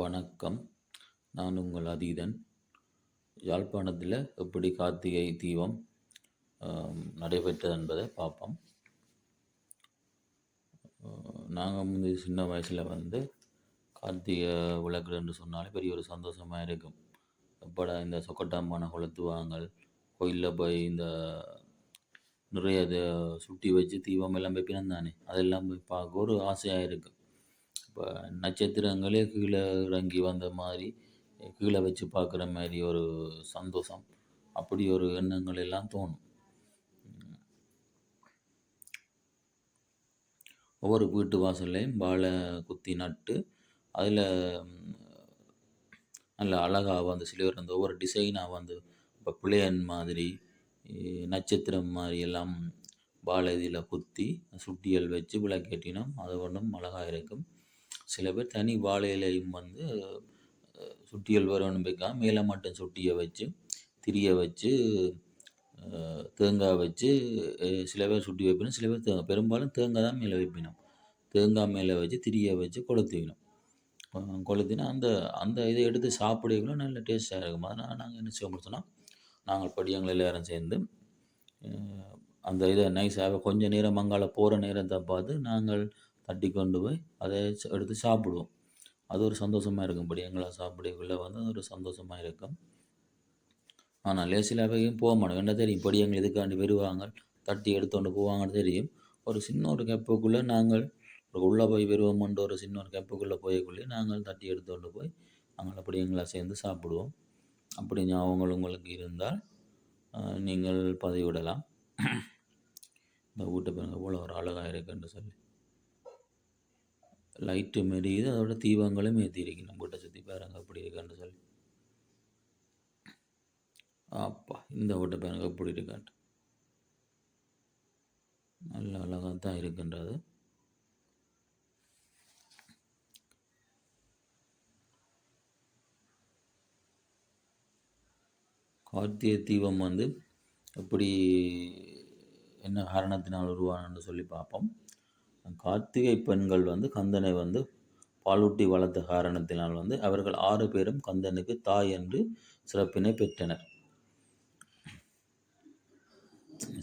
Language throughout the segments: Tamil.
வணக்கம். நான் உங்கள் அதீதன். யாழ்ப்பாணத்தில் எப்படி கார்த்திகை தீபம் நடைபெற்றது என்பதை பார்ப்போம். நாங்கள் வந்து சின்ன வயசில் வந்து கார்த்திகை விளக்கு என்று சொன்னாலே பெரிய ஒரு சந்தோஷமாக இருக்கும். எப்படா இந்த சொக்கட்டாம்பானை கொளுத்துவாங்கள் கோயிலில் போய் இந்த நிறைய இதை சுட்டி வச்சு தீபம் எல்லாம் போய் பிறந்தானே அதெல்லாம் போய் பார்க்க ஒரு ஆசையாக இருக்கும். இப்போ நட்சத்திரங்களே கீழே இறங்கி வந்த மாதிரி கீழே வச்சு பார்க்குற மாதிரி ஒரு சந்தோஷம். அப்படி ஒரு எண்ணங்கள் எல்லாம் தோணும். ஒவ்வொரு வீட்டு வாசல்லையும் வாழை குத்தி நட்டு அதில் நல்ல அழகாக வந்து சிலர் அந்த ஒவ்வொரு டிசைனாக வந்து இப்போ பிள்ளையன் மாதிரி நட்சத்திரம் மாதிரி எல்லாம் வாழை இதில் குத்தி சுட்டியல் வச்சு விளக்கேற்றினோம். அது ஒன்றும் அழகாக இருக்கும். சில பேர் தனி வாழை இலையும் வந்து சுட்டியல் வரணும்பேக்காக மேலே மட்டும் சுட்டியை வச்சு திரிய வச்சு தேங்காய் வச்சு சில பேர் சுட்டி வைப்பினோம் சில பேர் தேங்காய் பெரும்பாலும் தேங்காய் தான் மேலே வைப்பினோம். தேங்காய் மேலே வச்சு திரிய வச்சு கொளுத்திக்கணும் கொளுத்தினா அந்த அந்த இதை எடுத்து சாப்பிடக்குள்ள நல்ல டேஸ்ட்டாக இருக்கும். அதனால் நாங்கள் என்ன செய்ய முடிச்சோன்னா நாங்கள் படியங்கள் எல்லாரும் சேர்ந்து அந்த இதை நைஸாக கொஞ்சம் நேரம் மங்கால போகிற நேரத்தை பார்த்து நாங்கள் தட்டி கொண்டு போய் அதை எடுத்து சாப்பிடுவோம். அது ஒரு சந்தோஷமாக இருக்கும். எங்களை சாப்பிடக்குள்ளே வந்து ஒரு சந்தோஷமாக இருக்கும். ஆனால் லேசிலாவையும் போக மாட்டோம். என்ன தெரியும்? படியங்கள் இதுக்காண்டி வருவாங்க. தட்டி எடுத்துக்கொண்டு போவாங்கன்னு தெரியும். ஒரு சின்ன ஒரு கேப்புக்குள்ளே நாங்கள் ஒரு உள்ளே போய் வருவோம்ன்ற ஒரு சின்ன ஒரு கேப்புக்குள்ளே போயக்குள்ளே நாங்கள் தட்டி எடுத்துக்கொண்டு போய் நாங்கள் படியங்களாக சேர்ந்து சாப்பிடுவோம். அப்படி ஞாபகங்கள் உங்களுக்கு இருந்தால் நீங்கள் பதிவிடலாம். இந்த வீட்டை பாருங்கள் இவ்வளோ ஒரு அழகாக இருக்குன்னு சொல்லி. லைட்டும் மெரியுது அதோட தீபங்களும் ஏற்றிருக்கு நம்மகிட்ட வீட்டை சுற்றி பாருங்க எப்படி இருக்கான்னு சொல்லி. அப்பா இந்த வீட்டை பாருங்க எப்படி இருக்கான்ட்டு நல்ல அழகாக தான் இருக்குன்றது. கார்த்திகை தீபம் வந்து எப்படி என்ன காரணத்தினால் உருவானன்னு சொல்லி பார்ப்போம். கார்த்திகை பெண்கள் வந்து கந்தனை வந்து பாலூட்டி வளர்த்த காரணத்தினால் வந்து அவர்கள் ஆறு பேரும் கந்தனுக்கு தாய் என்று சிறப்பினை பெற்றனர்.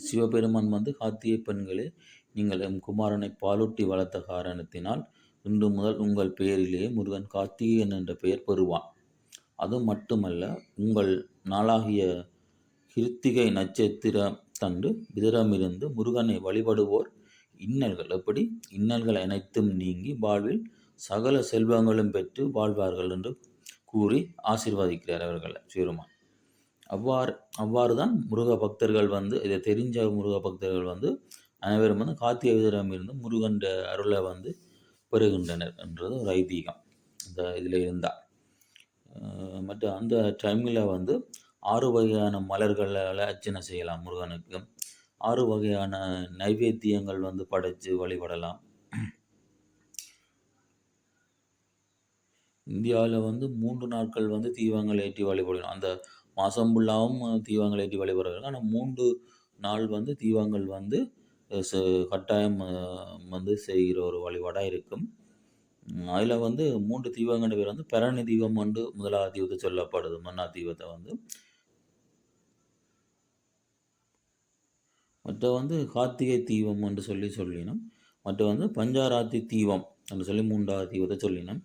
சிவபெருமான் வந்து கார்த்திகை பெண்களே நீங்கள் எம் குமாரனை பாலூட்டி வளர்த்த காரணத்தினால் இன்று முதல் உங்கள் பெயரிலேயே முருகன் கார்த்திகேயன் என்ற பெயர் பெறுவான். அது மட்டுமல்ல உங்கள் நாளாகிய கிருத்திகை நட்சத்திரம் தண்டு விதரமிருந்து முருகனை வழிபடுவோர் இன்னல்கள். எப்படி? இன்னல்கள் அனைத்தும் நீங்கி வாழ்வில் சகல செல்வங்களும் பெற்று வாழ்வார்கள் என்று கூறி ஆசிர்வதிக்கிறார் அவர்களை சிவருமான் அவ்வாறு அவ்வாறு தான் முருக பக்தர்கள் வந்து இதை தெரிஞ்ச முருக பக்தர்கள் வந்து அனைவரும் வந்து கார்த்திகை விதரம் இருந்து முருகன் அருளை வந்து பெறுகின்றனர் என்றது ஒரு ஐதீகம். இந்த இதில் இருந்தால். மற்ற அந்த டைமில் வந்து ஆறு வகையான மலர்களால் அர்ச்சனை செய்யலாம் முருகனுக்கு. ஆறு வகையான நைவேத்தியங்கள் வந்து படைத்து வழிபடலாம். இந்தியாவில் வந்து மூன்று நாட்கள் வந்து தீபங்கள் ஏற்றி வழிபடணும். அந்த மாதம் ஃபுல்லாகவும் தீபங்கள் ஏற்றி வழிபடுறாங்க ஆனால் மூன்று நாள் வந்து தீபங்கள் வந்து கட்டாயம் வந்து செய்கிற ஒரு வழிபாடாக இருக்கும். அதில் வந்து மூன்று தீபங்கள் பேர் வந்து பரணி தீபம் வந்து முதலாவது தீபத்தை சொல்லப்படுது. மன்னா தீபத்தை வந்து மற்ற வந்து கார்த்திகை தீபம் என்று சொல்லி சொல்லினோம் மற்ற வந்து பஞ்சாராத்தி தீபம் என்று சொல்லி மூன்றாவது தீபத்தை சொல்லினோம்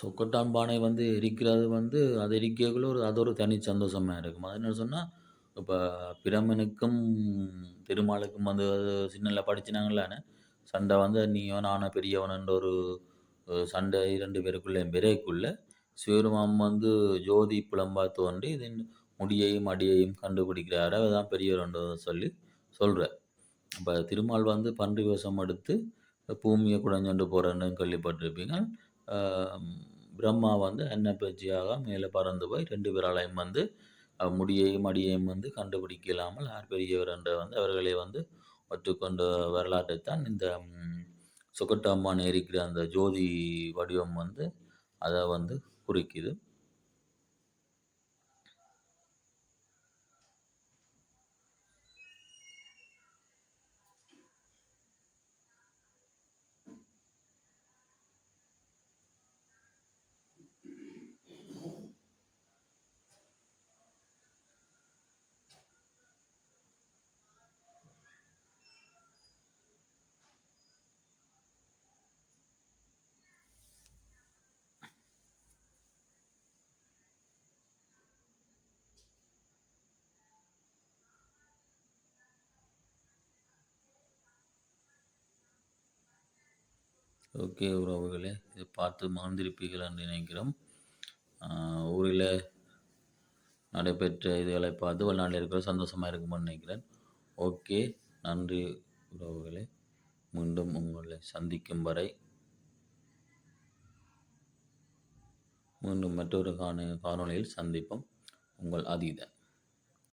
சொக்கட்டான் பானை வந்து எரிக்கிறது வந்து அது எரிக்கக்குள்ள ஒரு அது ஒரு தனி சந்தோஷமாக இருக்கும். அது என்ன சொன்னால் இப்போ பிரமனுக்கும் திருமாலுக்கும் வந்து சின்னல படிச்சினாங்களானே சண்டை வந்து நீயோ நானும் பெரியவனன்ற ஒரு சண்டை இரண்டு பேருக்குள்ளே பெரியக்குள்ள சிவருமாம் வந்து ஜோதி புலம்பா தோன்றி இது முடியையும் அடியையும் கண்டுபிடிக்கிறாரு. அதுதான் பெரியவர்ன்ற சொல்லி சொல்கிறார் இப்போ திருமால் வந்து பன்றி வேஷம் எடுத்து பூமியை குடஞ்சொண்டு போகிறேன்னு கேள்விப்பட்டிருப்பீங்க. பிரம்மா வந்து அன்னப்பேச்சியாக மேலே பறந்து போய் ரெண்டு பேராலையும் வந்து முடியையும் அடியையும் வந்து கண்டுபிடிக்க இல்லாமல் யார் பெரியவர் என்ற வந்து அவர்களை வந்து கற்றுக்கொண்ட வரலாற்றைத்தான் இந்த ம், இருக்கிற எரிக்கிற அந்த ஜோதி வடிவம் வந்து அதை வந்து குறிக்குது. ஓகே உறவுகளே இதை பார்த்து மகிழ்ந்திருப்பீர்கள் என்று நினைக்கிறோம். ஊரில் நடைபெற்ற இதுகளை பார்த்து வெளிநாட்டில் இருக்கிற சந்தோஷமாக இருக்குமான்னு நினைக்கிறேன். ஓகே நன்றி உறவுகளே. மீண்டும் உங்களை சந்திக்கும் வரை மீண்டும் மற்றொரு காண காணொளியில் சந்திப்போம். உங்கள் அதீதன்.